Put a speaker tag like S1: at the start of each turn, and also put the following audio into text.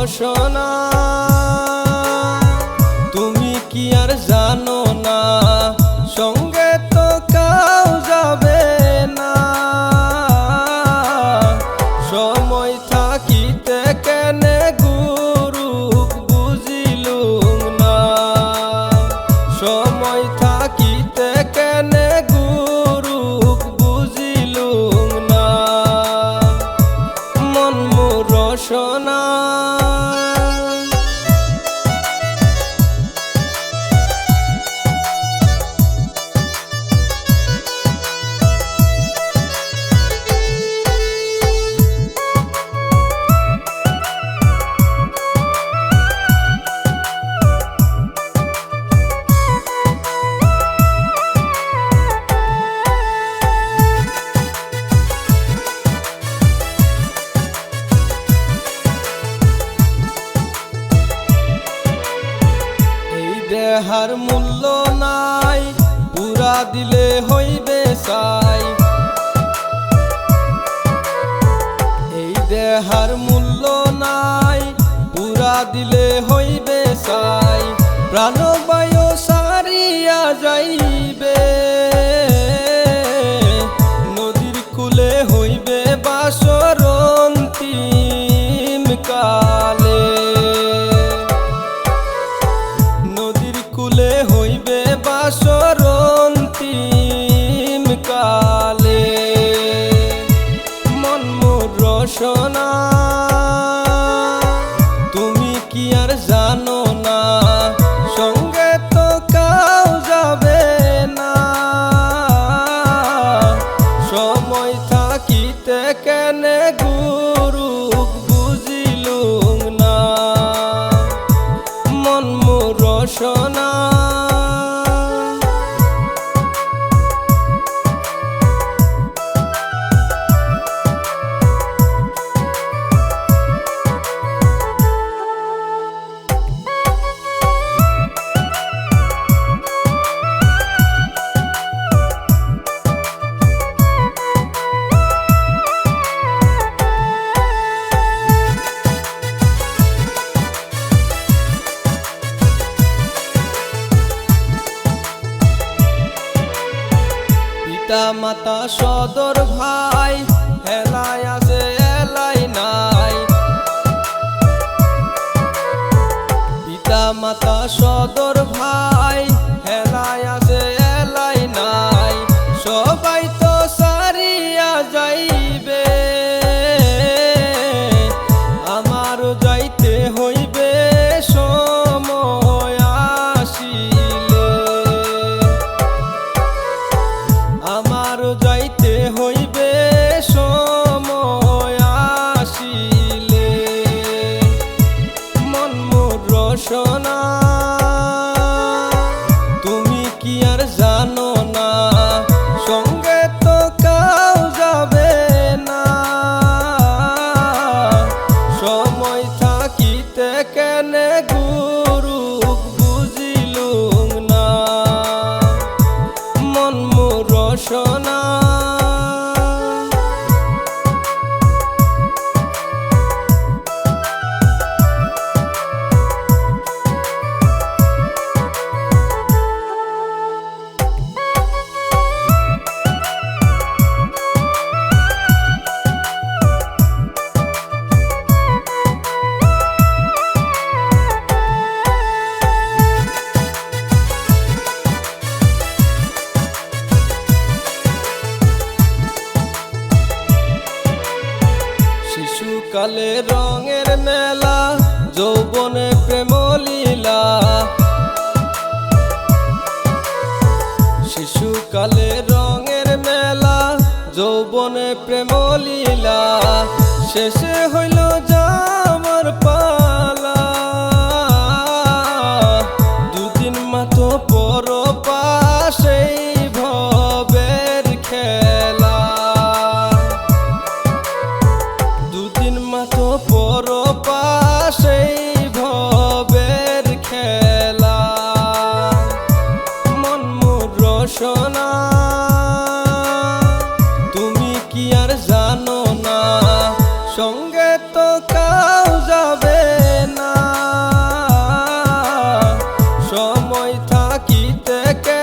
S1: বাসনা রসনা দেহার মূল্য নাই পুরা দিলে হইবে সাই। এই দেহার মূল্য নাই পুরা দিলে হইবে সাই। প্রাণবায়ু সারিয়া যাইবে। পিতা মাতা সদর ভাই, হেলায় আছে এলাই নাই। পিতা মাতা সদর ভাই, হেলায় আছে এলাই নাই। সবাই রসনা তুমি কি আর জানো না, সঙ্গে তো কাউ যাবে না। সময় থাকিতে কেনে গুরু বুঝিলুম না। মন মোর শিশুকালে রঙের মেলা, যৌবনে প্রেম লীলা শিশুকালে রঙের মেলা, যৌবনে প্রেম লীলা শেষে হইল যাবার মা তো পর পাশেই ভবের খেলা। মন মোর রসনা। তুমি কি আর জানো না? সঙ্গে তো কাউ যাবে না। সময় থাকিতে কে